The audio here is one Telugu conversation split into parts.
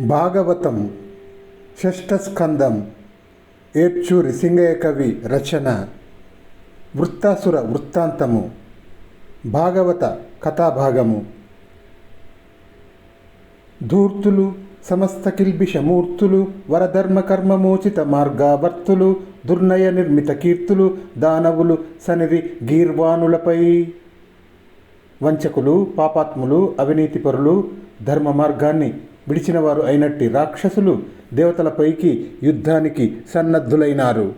భాగవతం షష్ఠస్కందం ఏడ్చూరి సింగయ్య కవి రచన వృత్తాసుర వృత్తాంతము భాగవత కథాభాగము. ధూర్తులు సమస్త కిల్బిషమూర్తులు వరధర్మ కర్మమోచిత మార్గావర్తులు దుర్నయ నిర్మిత కీర్తులు దానవులు సనిరి గీర్వాణులపై. వంచకులు పాపాత్ములు అవినీతిపరులు ధర్మ మార్గాన్ని విడిచినవారు అయినట్టి రాక్షసులు దేవతలపైకి యుద్ధానికి సన్నద్ధులైనారు.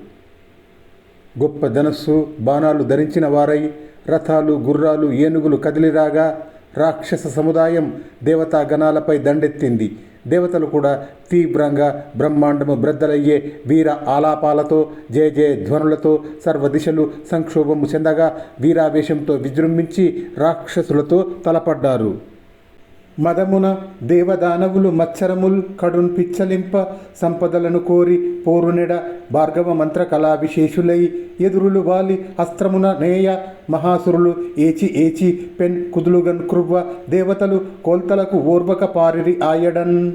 గొప్ప ధనస్సు బాణాలు ధరించిన వారై రథాలు గుర్రాలు ఏనుగులు కదిలిరాగా రాక్షస సముదాయం దేవతా గణాలపై దండెత్తింది. దేవతలు కూడా తీవ్రంగా బ్రహ్మాండము బ్రద్దలయ్యే వీర ఆలాపాలతో జయ జయ ధ్వనులతో సర్వదిశలు సంక్షోభము చెందగా వీరావేశంతో విజృంభించి రాక్షసులతో తలపడ్డారు. మదమున దేవదానవులు మత్సరముల్ కడున్ పిచ్చలింప సంపదలను కోరి పోరునెడ భార్గవ మంత్ర కళా విశేషులై ఎదురులు వాలి అస్త్రమున నేయ మహాసురులు ఏచి ఏచి పెన్ కుదులుగన్ కృవ్వ దేవతలు కోల్తలకు ఓర్వక పారిరి ఆయడన్.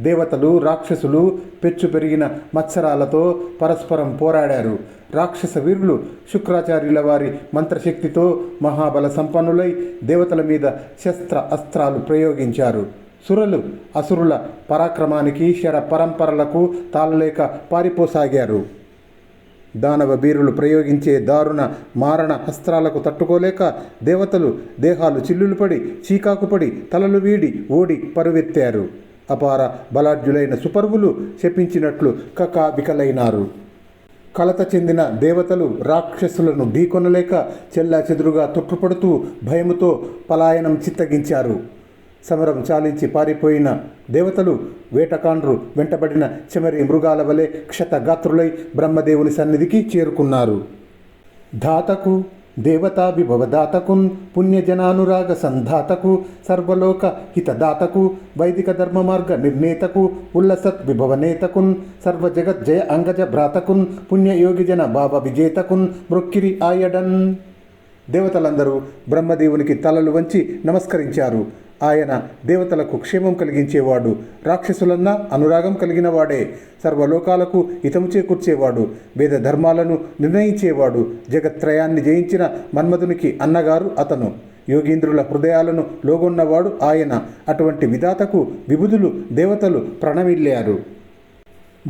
దేవతలు రాక్షసులు పెచ్చు పెరిగిన మత్సరాలతో పరస్పరం పోరాడారు. రాక్షస వీరులు శుక్రాచార్యుల వారి మంత్రశక్తితో మహాబల సంపన్నులై దేవతల మీద శస్త్ర అస్త్రాలు ప్రయోగించారు. సురలు అసురుల పరాక్రమానికి శర పరంపరలకు తాళలేక పారిపోసాగారు. దానవ బీరులు ప్రయోగించే దారుణ మారణ అస్త్రాలకు తట్టుకోలేక దేవతలు దేహాలు చిల్లులు పడి చీకాకు పడి తలలు వీడి ఓడి పరువెత్తారు. అపార బలాఢ్యులైన సుపర్వులు శపించినట్లు కకావికలైనారు. కలత చెందిన దేవతలు రాక్షసులను ఢీకొనలేక చెల్లా చెదురుగా తొట్టుపడుతూ భయముతో పలాయనం చిత్తగించారు. సమరం చాలించి పారిపోయిన దేవతలు వేటకాండ్రు వెంటబడిన చెమరి మృగాల వలె క్షతగాత్రులై బ్రహ్మదేవుని సన్నిధికి చేరుకున్నారు. ధాతకు దేవతా విభవదాతకున్ పుణ్యజనానురాగ సంధాతకు సర్వలోక హితదాతకు వైదిక ధర్మ మార్గ నిర్ణేతకు ఉల్లసత్ విభవనేతకున్ సర్వజగజ్జయ జయ అంగజ భ్రాతకున్ పుణ్యయోగిజన భావ విజేతకున్ మృక్కిరి ఆయడన్. దేవతలందరూ బ్రహ్మదేవునికి తలలు వంచి నమస్కరించారు. ఆయన దేవతలకు క్షేమం కలిగించేవాడు. రాక్షసులన్నా అనురాగం కలిగిన వాడే సర్వలోకాలకు హితము చేకూర్చేవాడు. వేద ధర్మాలను నిర్ణయించేవాడు. జగత్రయాన్ని జయించిన మన్మధునికి అన్నగారు అతను. యోగీంద్రుల హృదయాలను లోగొన్నవాడు ఆయన. అటువంటి విధాతకు విభుదులు దేవతలు ప్రణమిల్లారు.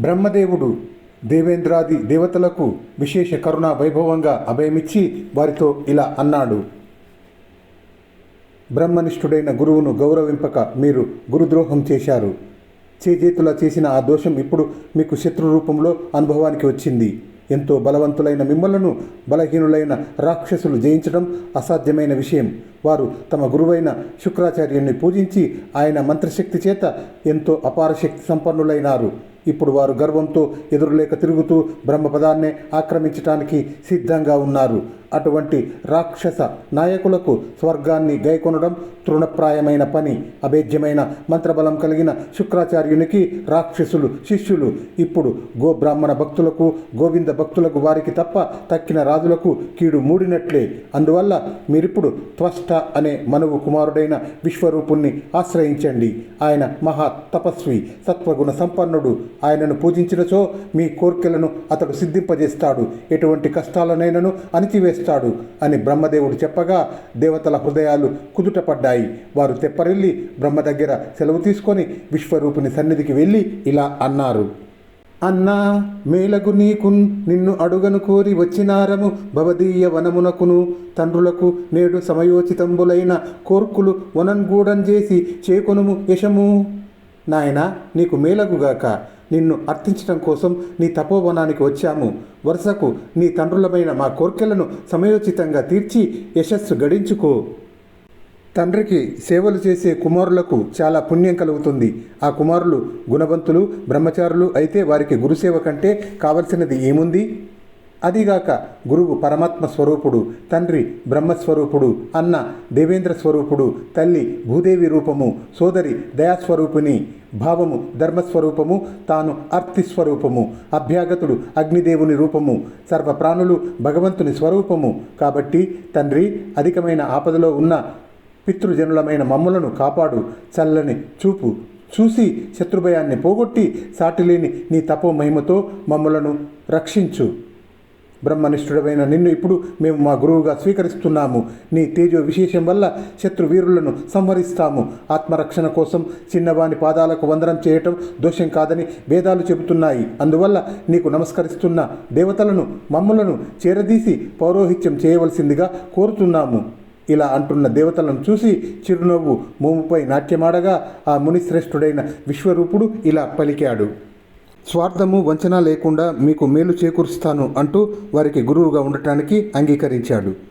బ్రహ్మదేవుడు దేవేంద్రాది దేవతలకు విశేష కరుణ వైభవంగా అభయమిచ్చి వారితో ఇలా అన్నాడు. బ్రహ్మనిష్ఠుడైన గురువును గౌరవింపక మీరు గురుద్రోహం చేశారు. చేజేతులా చేసిన ఆ దోషం ఇప్పుడు మీకు శత్రు రూపంలో అనుభవానికి వచ్చింది. ఎంతో బలవంతులైన మిమ్మలను బలహీనులైన రాక్షసులు జయించడం అసాధ్యమైన విషయం. వారు తమ గురువైన శుక్రాచార్యుని పూజించి ఆయన మంత్రశక్తి చేత ఎంతో అపార శక్తి సంపన్నులైనారు. ఇప్పుడు వారు గర్వంతో ఎదురులేక తిరుగుతూ బ్రహ్మపదాన్నే ఆక్రమించటానికి సిద్ధంగా ఉన్నారు. అటువంటి రాక్షస నాయకులకు స్వర్గాన్ని గైకొనడం తృణప్రాయమైన పని. అభేద్యమైన మంత్రబలం కలిగిన శుక్రాచార్యునికి రాక్షసులు శిష్యులు ఇప్పుడు గో బ్రాహ్మణ భక్తులకు గోవింద భక్తులకు వారికి తప్ప తక్కిన రాజులకు కీడు మూడినట్లే. అందువల్ల మీరిప్పుడు త్వష్ట అనే మనువు కుమారుడైన విశ్వరూపుణ్ణి ఆశ్రయించండి. ఆయన మహా తపస్వి సత్వగుణ సంపన్నుడు ఆయనను పూజించినచో మీ కోర్కెలను అతడు సిద్ధింపజేస్తాడు. ఎటువంటి కష్టాలనైనను అణిచివేస్తాడు అని బ్రహ్మదేవుడు చెప్పగా దేవతల హృదయాలు కుదుటపడ్డాయి. వారు తెప్పరిల్లి బ్రహ్మ దగ్గర సెలవు తీసుకొని విశ్వరూపుని సన్నిధికి వెళ్ళి ఇలా అన్నారు. అన్నా మేలగు నీకున్ నిన్ను అడుగను కోరి వచ్చినారము భవదీయ వనమునకును. తండ్రులకు నేడు సమయోచితంబులైన కోర్కులు వనంగూడం చేసి చేకొనుము యశము. నాయన నీకు మేలగుగాక. నిన్ను అర్థించటం కోసం నీ తపోవనానికి వచ్చాము. వరుసకు నీ తండ్రులమైన మా కోర్కెలను సమయోచితంగా తీర్చి యశస్సు గడించుకో. తండ్రికి సేవలు చేసే కుమారులకు చాలా పుణ్యం కలుగుతుంది. ఆ కుమారులు గుణవంతులు బ్రహ్మచారులు అయితే వారికి గురుసేవ కంటే కావలసినది ఏముంది? అదిగాక గురువు పరమాత్మ స్వరూపుడు తండ్రి బ్రహ్మస్వరూపుడు అన్న దేవేంద్ర స్వరూపుడు తల్లి భూదేవి రూపము సోదరి దయాస్వరూపిణి భావము ధర్మస్వరూపము తాను అర్థిస్వరూపము అభ్యాగతుడు అగ్నిదేవుని రూపము సర్వ ప్రాణులు భగవంతుని స్వరూపము. కాబట్టి తండ్రి అధికమైన ఆపదలో ఉన్న పితృజనులమైన మమ్ములను కాపాడు చల్లని చూపు చూసి శత్రుభయాన్ని పోగొట్టి సాటిలేని నీ తపో మహిమతో మమ్మలను రక్షించు. బ్రహ్మనిష్ఠుడమైన నిన్ను ఇప్పుడు మేము మా గురువుగా స్వీకరిస్తున్నాము. నీ తేజో విశేషం వల్ల శత్రు వీరులను సంహరిస్తాము. ఆత్మరక్షణ కోసం చిన్నవాని పాదాలకు వందనం చేయటం దోషం కాదని వేదాలు చెబుతున్నాయి. అందువల్ల నీకు నమస్కరిస్తున్న దేవతలను మమ్ములను చేరదీసి పౌరోహిత్యం చేయవలసిందిగా కోరుతున్నాము. ఇలా అంటున్న దేవతలను చూసి చిరునవ్వు మోముపై నాట్యమాడగా ఆ మునిశ్రేష్ఠుడైన విశ్వరూపుడు ఇలా పలికాడు. స్వార్థము వంచన లేకుండా మీకు మేలు చేకూరుస్తాను అంటూ వారికి గురువుగా ఉండటానికి అంగీకరించాడు.